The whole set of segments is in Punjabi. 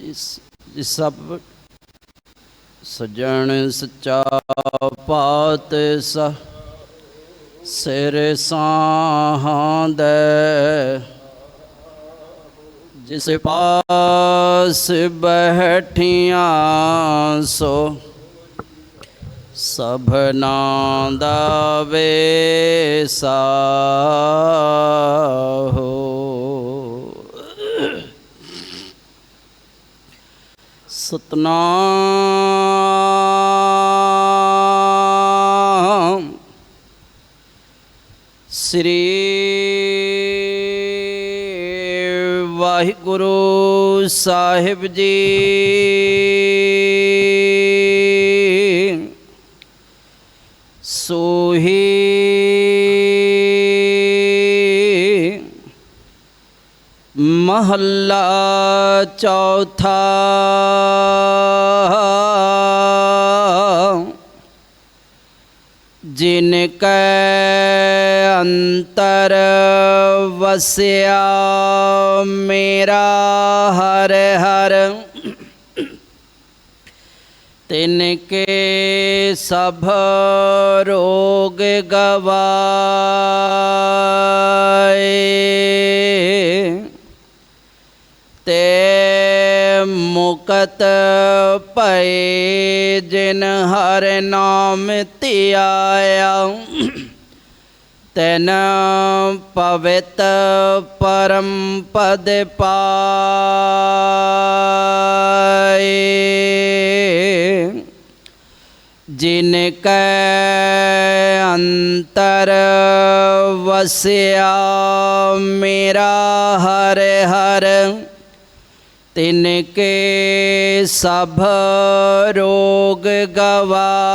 ਇਸ ਸਭ ਸਜਣ ਸੱਚਾ ਪਾਤ ਸ, ਸਿਰ ਸਾਹਾਂ ਦੇ। ਜਿਸ ਪਾਸ ਬੈਠੀਆਂ ਸੋ, ਸਭਨਾ ਦਾ ਵੇਸਾ। ਸਤਨਾਮ। ਸ੍ਰੀ ਵਾਹਿਗੁਰੂ ਸਾਹਿਬ ਜੀ। महल्ला चौथा। जिनके अंतर वस्या मेरा हर हर तिनके सब रोग गवाए। ਮੁਕਤ ਭਏ ਜਿਨ ਹਰ ਨਾਮ ਧਿਆਇਆ ਤੈਨ ਪਵਿੱਤ ਪਰਮ ਪਦ ਪਾਏ। ਜਿਨ ਕੈ ਅੰਤਰ ਵਸਿਆ ਮੇਰਾ ਹਰ ਹਰ। ਤਿਨ ਕੇ ਸਭ ਰੋਗ ਗਵਾਏ।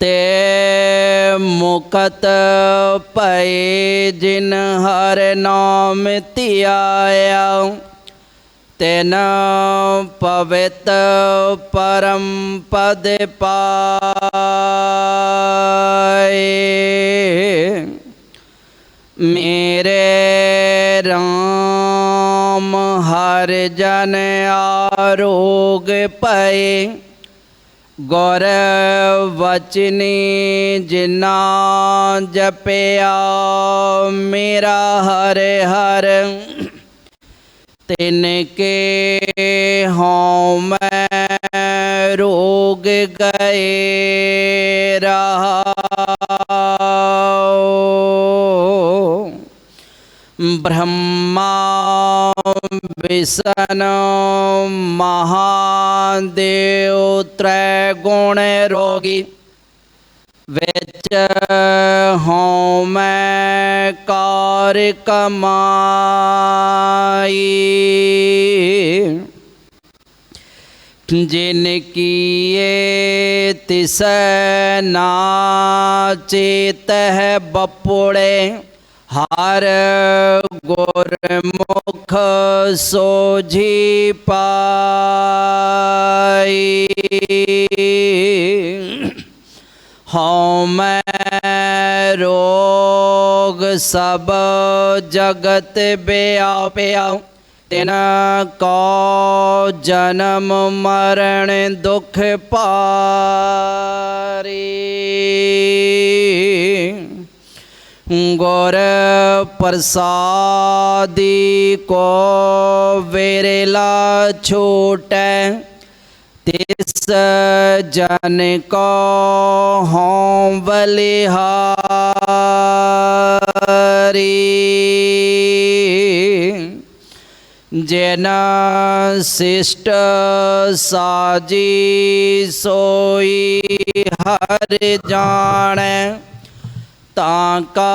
ਤੇ ਮੁਕਤ ਭਏ ਜਿਨ ਹਰ ਨਾਮ ਧਿਆਇਆ, ਤੈਨ ਪਵਿੱਤ ਪਰਮ ਪਦ ਪਾਏ। मेरे राम, हर जन आरोग पय गौर वचनी जिना जपया मेरा हर हर। तिनके हों मैं रोग गए। रहा ब्रह्मा, विष्णु, महादेव, त्रैगुण रोगी बिच हो मैं कार कमाई जिनकी ये तिस नाचेत है बपुड़े ਹਰ ਗੁਰਮੁਖ ਸੋਝੀ ਪਾਈ। ਹਉ ਮੈਂ ਰੋਗ ਸਭ ਜਗਤ ਬਿਆਪਿਆ, ਤਿਨ ਕੋ ਜਨਮ ਮਰਨ ਦੁਖ ਪਾਰੀ। गौर प्रसादी को वेरेला छोट। तिस जन को हों बलिहारी। जेना शिष्ट साजी सोई हर जाने। ताका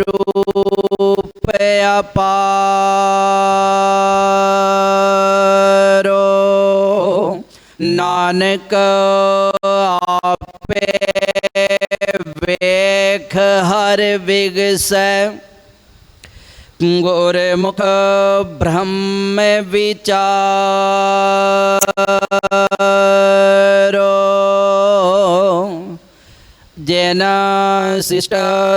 रूप नानक आपे वेख हर विगस। गोरमुख ब्रह्म विचार। ਵਿਚਾਰੋ ਸਿਸ਼ਟ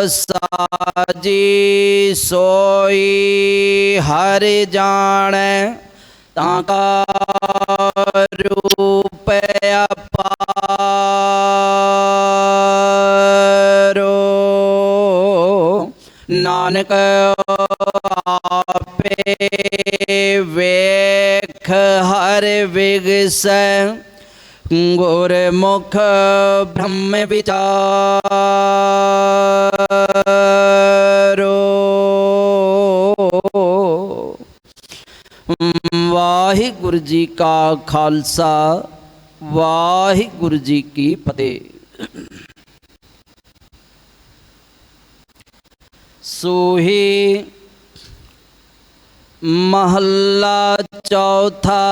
ਸਾਜੀ ਸੋਈ ਹਰ ਜਾਣੈ, ਤਾਂ ਕਾ ਰੂਪ ਅਪਾਰੋ। ਨਾਨਕ ਆਪੇ ਵੇਖ, ਹਰ ਵਿਗਸੈ गुरुमुख ब्रह्म विचारो। वाहिगुरु जी का खालसा वाहिगुरु जी की फतेह। सूही महल्ला चौथा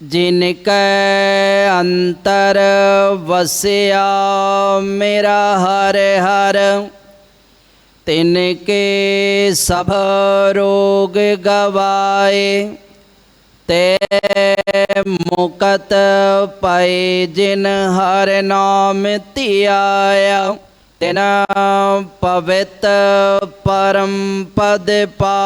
ਜਿਨ ਕੈ ਅੰਤਰ ਵਸਿਆ ਮੇਰਾ ਹਰ ਹਰ, ਤਿਨ ਕੇ ਸਭ ਰੋਗ ਗਵਾਏ, ਤੇ ਮੁਕਤ ਪਏ ਜਿਨ ਹਰ ਨਾਮ ਧਿਆਇਆ, ਤਿਨ ਪਵਿੱਤ ਪਰਮ ਪਦ ਪਾਏ।